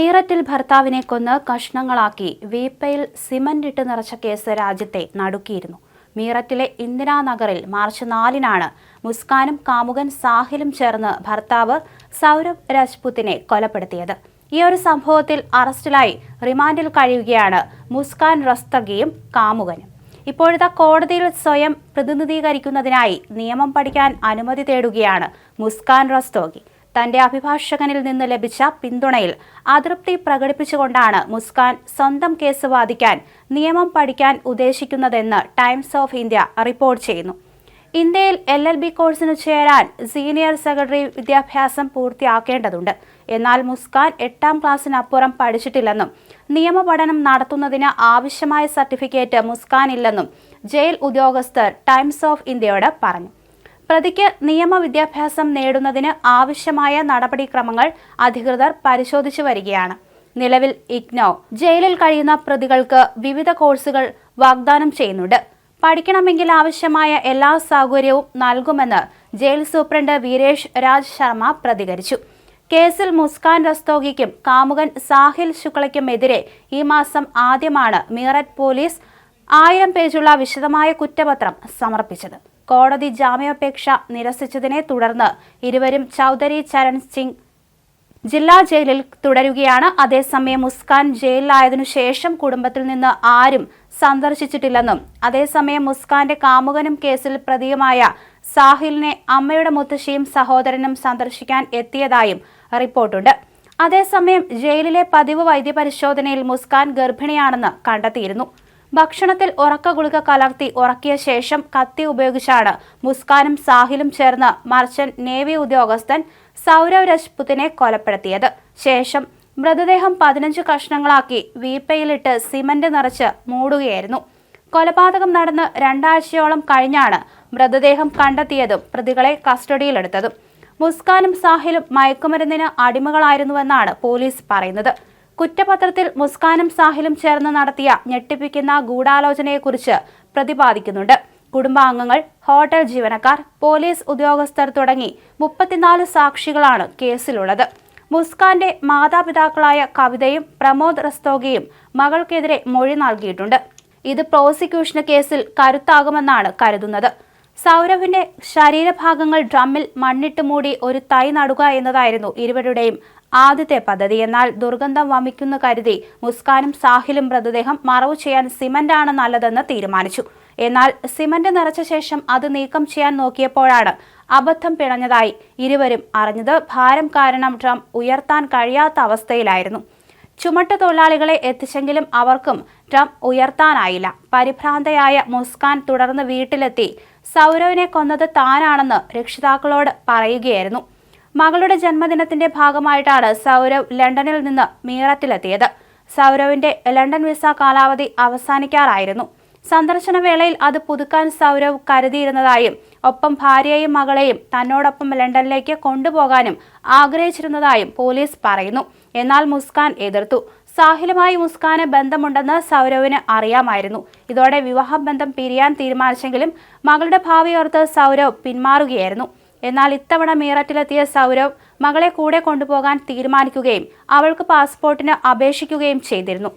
മീററ്റിൽ ഭർത്താവിനെ കൊന്ന് കഷ്ണങ്ങളാക്കി വീപ്പയിൽ സിമന്റ് ഇട്ട് നിറച്ച കേസ് രാജ്യത്തെ നടുക്കിയിരുന്നു. മീററ്റിലെ ഇന്ദിരാനഗറിൽ മാർച്ച് നാലിനാണ് മുസ്കാനും കാമുകൻ സാഹിലും ചേർന്ന് ഭർത്താവ് സൗരഭ് രാജ്പുത്തിനെ കൊലപ്പെടുത്തിയത്. ഈ ഒരു സംഭവത്തിൽ അറസ്റ്റിലായി റിമാൻഡിൽ കഴിയുകയാണ് മുസ്കാൻ റസ്തഗിയും കാമുകനും. ഇപ്പോഴത്തെ കോടതിയിൽ സ്വയം പ്രതിനിധീകരിക്കുന്നതിനായി നിയമം പഠിക്കാൻ അനുമതി തേടുകയാണ് മുസ്കാൻ റസ്തോഗി. തന്റെ അഭിഭാഷകനിൽ നിന്ന് ലഭിച്ച പിന്തുണയിൽ അതൃപ്തി പ്രകടിപ്പിച്ചുകൊണ്ടാണ് മുസ്കാൻ സ്വന്തം കേസ് വാദിക്കാൻ നിയമം പഠിക്കാൻ ഉദ്ദേശിക്കുന്നതെന്ന് ടൈംസ് ഓഫ് ഇന്ത്യ റിപ്പോർട്ട് ചെയ്യുന്നു. ഇന്ത്യയിൽ എൽ എൽ ബി കോഴ്സിന് ചേരാൻ സീനിയർ സെക്രട്ടറി വിദ്യാഭ്യാസം പൂർത്തിയാക്കേണ്ടതുണ്ട്. എന്നാൽ മുസ്കാൻ എട്ടാം ക്ലാസ്സിനപ്പുറം പഠിച്ചിട്ടില്ലെന്നും നിയമപഠനം നടത്തുന്നതിന് ആവശ്യമായ സർട്ടിഫിക്കറ്റ് മുസ്കാൻ ഇല്ലെന്നും ജയിൽ ഉദ്യോഗസ്ഥർ ടൈംസ് ഓഫ് ഇന്ത്യയോട് പറഞ്ഞു. പ്രതിക്ക് നിയമവിദ്യാഭ്യാസം നേടുന്നതിന് ആവശ്യമായ നടപടിക്രമങ്ങൾ അധികൃതർ പരിശോധിച്ചു വരികയാണ്. നിലവിൽ ഇഗ്നോ ജയിലിൽ കഴിയുന്ന പ്രതികൾക്ക് വിവിധ കോഴ്സുകൾ വാഗ്ദാനം ചെയ്യുന്നുണ്ട്. പഠിക്കണമെങ്കിൽ ആവശ്യമായ എല്ലാ സൗകര്യവും നൽകുമെന്ന് ജയിൽ സൂപ്രണ്ട് വീരേഷ് രാജ് ശർമ്മ പ്രതികരിച്ചു. കേസിൽ മുസ്കാൻ റസ്തോഗിക്കും കാമുകൻ സാഹിൽ ശുക്ലയ്ക്കുമെതിരെ ഈ മാസം ആദ്യമാണ് മീററ്റ് പോലീസ് ആയിരം പേജുള്ള വിശദമായ കുറ്റപത്രം സമർപ്പിച്ചത്. കോടതി ജാമ്യാപേക്ഷ നിരസിച്ചതിനെ തുടർന്ന് ഇരുവരും ചൌധരി ചരൺ സിംഗ് ജില്ലാ ജയിലിൽ തുടരുകയാണ്. അതേസമയം മുസ്കാൻ ജയിലിലായതിനു ശേഷം കുടുംബത്തിൽ നിന്ന് ആരും സന്ദർശിച്ചിട്ടില്ലെന്നും അതേസമയം മുസ്കാന്റെ കാമുകനും കേസിൽ പ്രതിയുമായ സാഹിലിനെ അമ്മയുടെ മുത്തശ്ശിയും സഹോദരനും സന്ദർശിക്കാൻ എത്തിയതായും റിപ്പോർട്ടുണ്ട്. അതേസമയം ജയിലിലെ പതിവ് വൈദ്യപരിശോധനയിൽ മുസ്കാൻ ഗർഭിണിയാണെന്ന് കണ്ടെത്തിയിരുന്നു. ഭക്ഷണത്തിൽ ഉറക്ക ഗുളിക കലർത്തി ഉറക്കിയ ശേഷം കത്തി ഉപയോഗിച്ചാണ് മുസ്കാനും സാഹിലും ചേർന്ന് മർച്ചന്റ് നേവി ഉദ്യോഗസ്ഥൻ സൗരവ് രജ്പുത്തിനെ കൊലപ്പെടുത്തിയത്. ശേഷം മൃതദേഹം പതിനഞ്ച് കഷ്ണങ്ങളാക്കി വീപ്പയിലിട്ട് സിമന്റ് നിറച്ച് മൂടുകയായിരുന്നു. കൊലപാതകം നടന്ന് രണ്ടാഴ്ചയോളം കഴിഞ്ഞാണ് മൃതദേഹം കണ്ടെത്തിയതും പ്രതികളെ കസ്റ്റഡിയിലെടുത്തതും. മുസ്കാനും സാഹിലും മയക്കുമരുന്നിന് അടിമകളായിരുന്നുവെന്നാണ് പോലീസ് പറയുന്നത്. കുറ്റപത്രത്തിൽ മുസ്കാനും സാഹിലും ചേർന്ന് നടത്തിയ ഞെട്ടിപ്പിക്കുന്ന ഗൂഢാലോചനയെക്കുറിച്ച് പ്രതിപാദിക്കുന്നുണ്ട്. കുടുംബാംഗങ്ങൾ ഹോട്ടൽ ജീവനക്കാർ പോലീസ് ഉദ്യോഗസ്ഥർ തുടങ്ങി മുപ്പത്തിനാല് സാക്ഷികളാണ് കേസിലുള്ളത്. മുസ്കാന്റെ മാതാപിതാക്കളായ കവിതയും പ്രമോദ് റസ്തോഗിയും മകൾക്കെതിരെ മൊഴി നൽകിയിട്ടുണ്ട്. ഇത് പ്രോസിക്യൂഷന് കേസിൽ കരുത്താകുമെന്നാണ് കരുതുന്നത്. സൗരഭിന്റെ ശരീരഭാഗങ്ങൾ ഡ്രമ്മിൽ മണ്ണിട്ട് മൂടി ഒരു തൈ നടുക എന്നതായിരുന്നു ഇരുവരുടെയും ആദ്യത്തെ പദ്ധതി. എന്നാൽ ദുർഗന്ധം വമിക്കുന്നു കരുതി മുസ്കാനും സാഹിലും മൃതദേഹം മറവു ചെയ്യാൻ സിമന്റാണ് നല്ലതെന്ന് തീരുമാനിച്ചു. എന്നാൽ സിമന്റ് നിറച്ച ശേഷം അത് നീക്കം ചെയ്യാൻ നോക്കിയപ്പോഴാണ് അബദ്ധം പിണഞ്ഞതായി ഇരുവരും അറിഞ്ഞത് ഭാരം കാരണം ഡ്രം ഉയർത്താൻ കഴിയാത്ത അവസ്ഥയിലായിരുന്നു. ചുമട്ട് തൊഴിലാളികളെ എത്തിച്ചെങ്കിലും അവർക്കും ഡ്രം ഉയർത്താനായില്ല. പരിഭ്രാന്തയായ മുസ്കാൻ തുടർന്ന് വീട്ടിലെത്തി. സൗരവിനെ കൊന്നത് താനാണെന്ന് രക്ഷിതാക്കളോട് പറയുകയായിരുന്നു. മകളുടെ ജന്മദിനത്തിന്റെ ഭാഗമായിട്ടാണ് സൗരവ് ലണ്ടനിൽ നിന്ന് മീററ്റിലെത്തിയത് സൗരവിന്റെ ലണ്ടൻ വിസ കാലാവധി അവസാനിക്കാറായിരുന്നു. സന്ദർശന വേളയിൽ അത് പുതുക്കാൻ സൗരവ് കരുതിയിരുന്നതായും ഒപ്പം ഭാര്യയെയും മകളെയും തന്നോടൊപ്പം ലണ്ടനിലേക്ക് കൊണ്ടുപോകാനും ആഗ്രഹിച്ചിരുന്നതായും പോലീസ് പറയുന്നു. എന്നാൽ മുസ്കാൻ എതിർത്തു. സാഹിലുമായി മുസ്കാന് ബന്ധമുണ്ടെന്ന് സൗരവിന് അറിയാമായിരുന്നു. ഇതോടെ വിവാഹബന്ധം പിരിയാൻ തീരുമാനിച്ചെങ്കിലും മകളുടെ ഭാവിയോർത്ത് സൗരവ് പിന്മാറുകയായിരുന്നു. എന്നാൽ ഇത്തവണ മീററ്റിലെത്തിയ സൗരവ് മകളെ കൂടെ കൊണ്ടുപോകാൻ തീരുമാനിക്കുകയും അവൾക്ക് പാസ്പോർട്ടിന് അപേക്ഷിക്കുകയും ചെയ്തിരുന്നു.